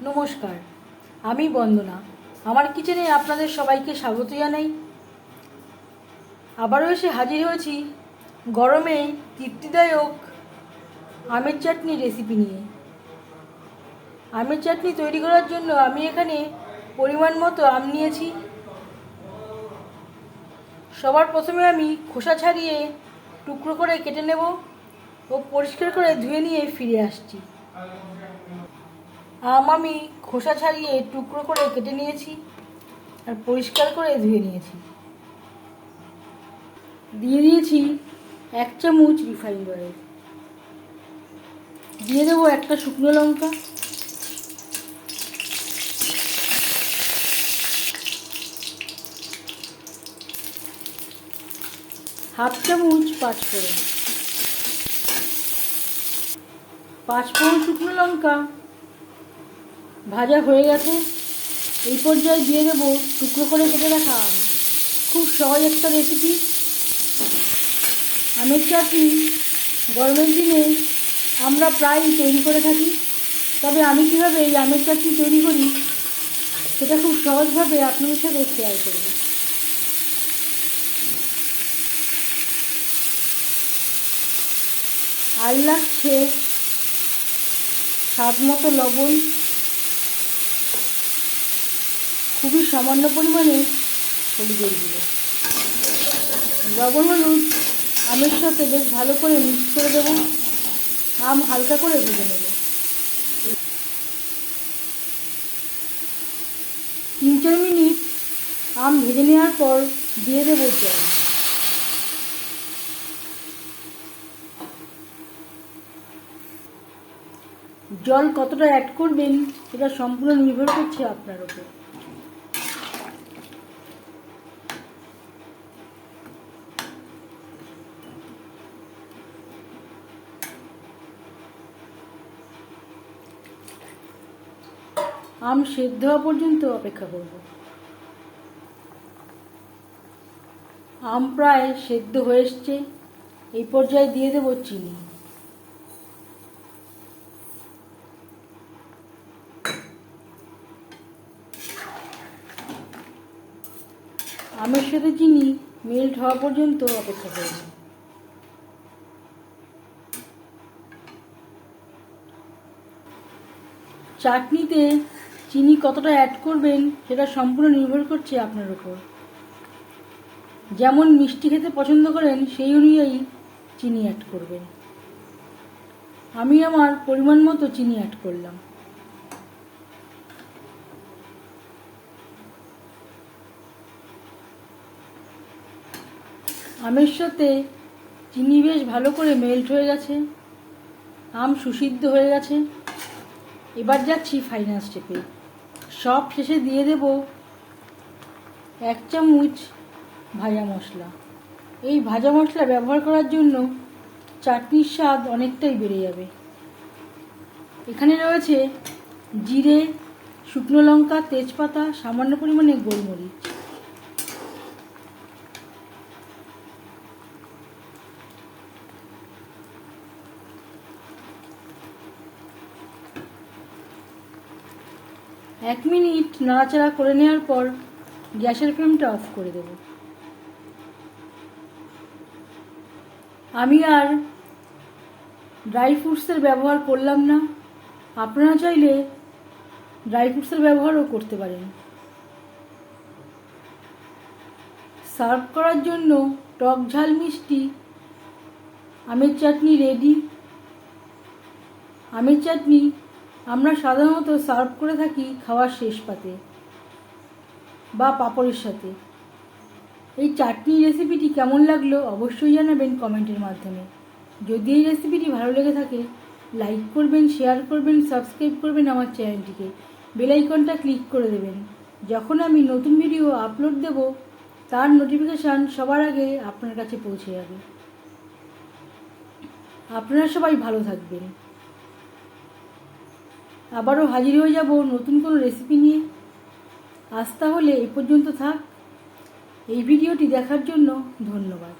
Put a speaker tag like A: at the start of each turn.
A: নমস্কার, আমি বন্দনা। আমার কিচেনে আপনাদের সবাইকে স্বাগত জানাই। আবারও এসে হাজির হয়েছি গরমে তৃপ্তিদায়ক আমের চাটনি রেসিপি নিয়ে। আমের চাটনি তৈরি করার জন্য আমি এখানে পরিমাণ মতো আম নিয়েছি। সবার প্রথমে আমি খোসা ছাড়িয়ে টুকরো করে কেটে নেব ও পরিষ্কার করে ধুয়ে নিয়ে ফিরে আসছি। আম আমি খোসা ছাড়িয়ে টুকরো করে কেটে নিয়েছি আর পরিষ্কার করে ধুয়ে নিয়েছি। দিয়ে দিয়েছি এক চামচ রিফাইন্ড অয়েল দিয়ে দেবো একটা শুকনো লঙ্কা। হাফ চামচ পাঁচফোড়ন। পাঁচফোড়ন শুকনো লঙ্কা। ভাজা হয়ে গেছে। এই পর্যায়ে দিয়ে দেবো টুকরো করে কেটে রাখা আম। খুব সহজ একটা রেসিপি আমের চাটনি গরমের দিনে আমরা প্রায় তৈরি করে থাকি। তবে আমি কীভাবে এই আমের চাটনি তৈরি করি, সেটা খুব সহজভাবে আপনাদের সাথে শেয়ার করব। আর লাগছে স্বাদ মতো লবণ। খুবই সামান্য পরিমাণে হলুদের গুঁড়ো লবণ, হলুদ, আমের সাথে বেশ ভালো করে মিক্স করে দেব। আম হালকা করে ভেজে নেব। তিন, চার মিনিট আম ভেজে নেওয়ার পর দিয়ে দেবো জল। জল কতটা অ্যাড করবেন, সেটা সম্পূর্ণ নির্ভর করছে আপনার ওপর আম সেদ্ধ হওয়া পর্যন্ত অপেক্ষা করব। আম প্রায় সেদ্ধ হয়ে এসছে। এই পর্যায়ে দিয়ে দেবো চিনি। আমের সাথে চিনি মেল্ট হওয়া পর্যন্ত অপেক্ষা করব। চাটনিতে চিনি কতটা অ্যাড করবেন, সেটা সম্পূর্ণ নির্ভর করছে আপনার উপর। যেমন মিষ্টি খেতে পছন্দ করেন, সেই অনুযায়ী চিনি অ্যাড করবেন। আমি আমার পরিমাণ মতো চিনি অ্যাড করলাম। আমের সাথে চিনি বেশ ভালো করে মেল্ট হয়ে গেছে। আম সুসিদ্ধ হয়ে গেছে। এবার যাচ্ছি ফাইনাল স্টেপে সব শেষে দিয়ে দেব এক চামচ ভাজা মশলা। এই ভাজা মশলা ব্যবহার করার জন্য চাটনির স্বাদ অনেকটাই বেড়ে যাবে। এখানে রয়েছে জিরে, শুকনো লঙ্কা, তেজপাতা, সামান্য পরিমাণে গোলমরিচ। এক মিনিট নাড়াচাড়া করে নেওয়ার পর গ্যাসের ফ্লেমটা অফ করে দেব। আমি আর ড্রাই ফ্রুটসের ব্যবহার করলাম না। আপনারা চাইলে ড্রাই ফ্রুটসের ব্যবহারও করতে পারেন। সার্ভ করার জন্য টক ঝাল মিষ্টি, আমের চাটনি রেডি। আমের চাটনি আমরা সাধারণত সার্ভ করে থাকি খাওয়ার শেষ পাতে বা পাঁপড়ের সাথে। এই চাটনি রেসিপিটি কেমন লাগল অবশ্যই জানাবেন কমেন্টের মাধ্যমে। যদি এই রেসিপিটি ভালো লেগে থাকে লাইক করবেন শেয়ার করবেন সাবস্ক্রাইব করবেন আমার চ্যানেলটিকে বেলাইকনটা ক্লিক করে দেবেন। যখন আমি নতুন ভিডিও আপলোড দেব, তার নোটিফিকেশান সবার আগে আপনার কাছে পৌঁছে যাবে। আপনারা সবাই ভালো থাকবেন। আবারও হাজির হয়ে যাব নতুন কোনো রেসিপি নিয়ে। আজ তাহলে এ পর্যন্ত থাক। এই ভিডিওটি দেখার জন্য ধন্যবাদ।